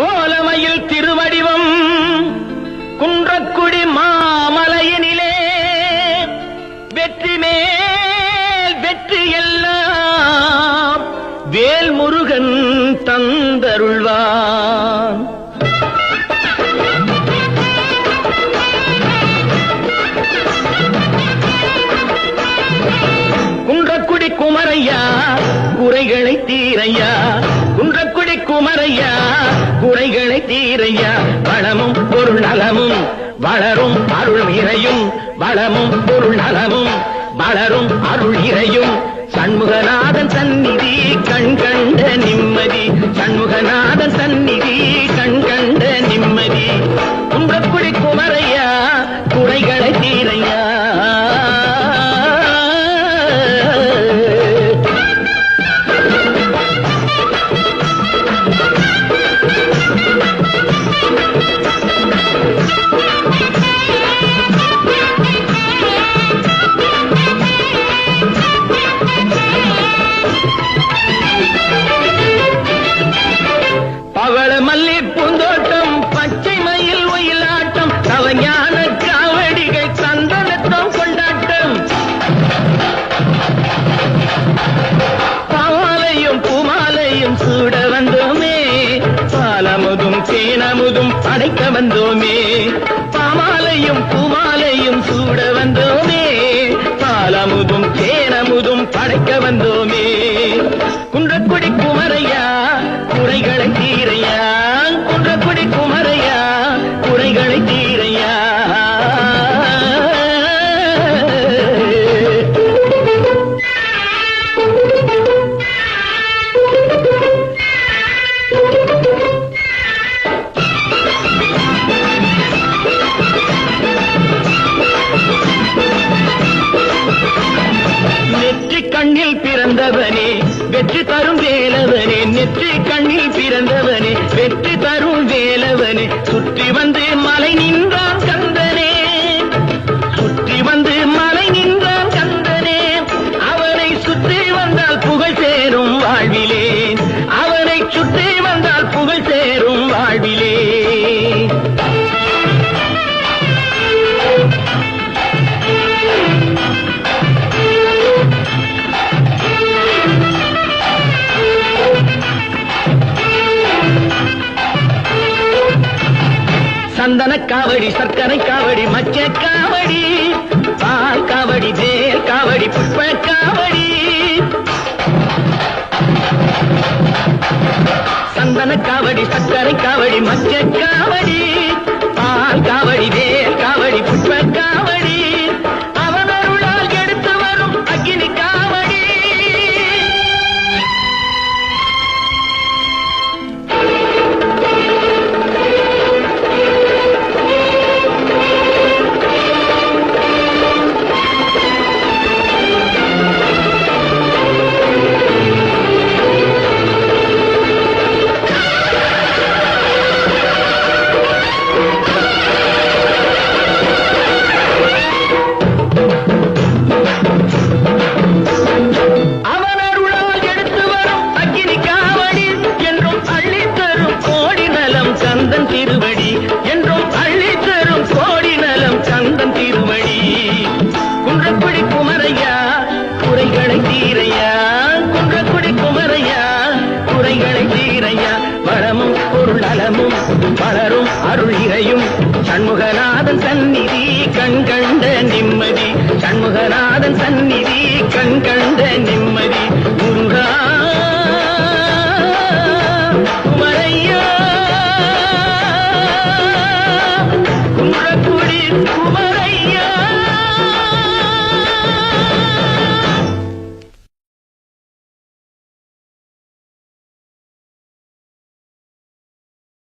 கோலமையில் திருவடிவம். குன்றக்குடி மாமலையினிலே வெற்றி மேல் வெற்றி எல்லாம் வேல் முருகன் தந்தருள்வான். குன்றக்குடி குமரையா குறைகளை தீரையா. குன்றக்குடி குமரையா குறைகளை தீரையா? வளமும் பொருள் நலமும். வளரும் அருள் இறையும் வளமும் பொருள் நலமும். வளரும் அருள் இறையும் சண்முகநாதன் சந்நிதி வந்தோமே. பாமாலையும் பூமாலையும் சூட வந்தோமே. பாலமுதும் தேனமுதும் படைக்க வந்தோமே. கண்ணில் பிறந்தவனே வெற்றி தரும் வேலவனே நெற்றி கண்ணில் பிறந்தவனே வெற்றி தரும் வேலவனே சுற்றி வந்த சந்தன காவடி சர்க்கரை காவடி மச்ச காவடி பால் காவடி வேல் காவடி புஷ்ப காவடி. சந்தன காவடி சர்க்கரை காவடி மச்ச காவடி. அருள் இறையும் சண்முகநாதன் சந்நிதி கண் கண்ட நிம்மதி. சண்முகநாதன் சந்நிதி